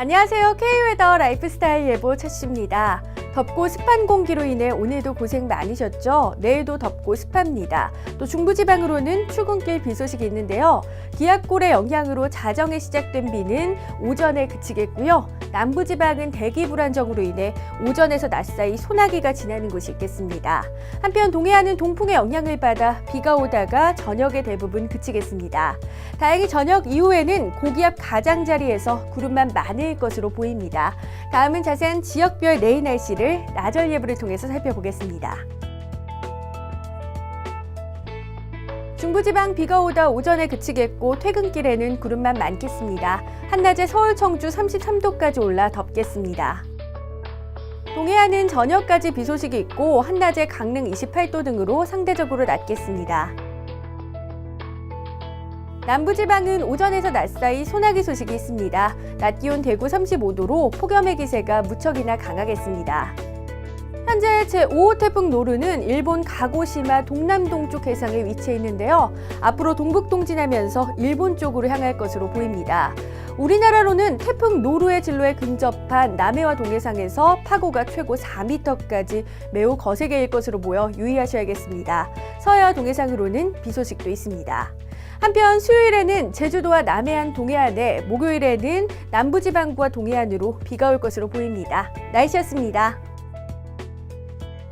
안녕하세요. K웨더 라이프스타일 예보 최씨입니다. 덥고 습한 공기로 인해 오늘도 고생 많으셨죠? 내일도 덥고 습합니다. 또 중부지방으로는 출근길 비 소식이 있는데요. 기압골의 영향으로 자정에 시작된 비는 오전에 그치겠고요. 남부지방은 대기 불안정으로 인해 오전에서 낮 사이 소나기가 지나는 곳이 있겠습니다. 한편 동해안은 동풍의 영향을 받아 비가 오다가 저녁에 대부분 그치겠습니다. 다행히 저녁 이후에는 고기압 가장자리에서 구름만 많을 것으로 보입니다. 다음은 자세한 지역별 내일 날씨를 나절 예보를 통해서 살펴보겠습니다. 중부지방 비가 오다 오전에 그치겠고 퇴근길에는 구름만 많겠습니다. 한낮에 서울 청주 33도까지 올라 덥겠습니다. 동해안은 저녁까지 비 소식이 있고 한낮에 강릉 28도 등으로 상대적으로 낮겠습니다. 남부지방은 오전에서 낮 사이 소나기 소식이 있습니다. 낮 기온 대구 35도로 폭염의 기세가 무척이나 강하겠습니다. 현재 제5호 태풍 노루는 일본 가고시마 동남동쪽 해상에 위치해 있는데요. 앞으로 동북 동 진하면서 일본 쪽으로 향할 것으로 보입니다. 우리나라로는 태풍 노루의 진로에 근접한 남해와 동해상에서 파고가 최고 4m까지 매우 거세게 일 것으로 보여 유의하셔야겠습니다. 서해와 동해상으로는 비 소식도 있습니다. 한편 수요일에는 제주도와 남해안 동해안에 목요일에는 남부지방과 동해안으로 비가 올 것으로 보입니다. 날씨였습니다.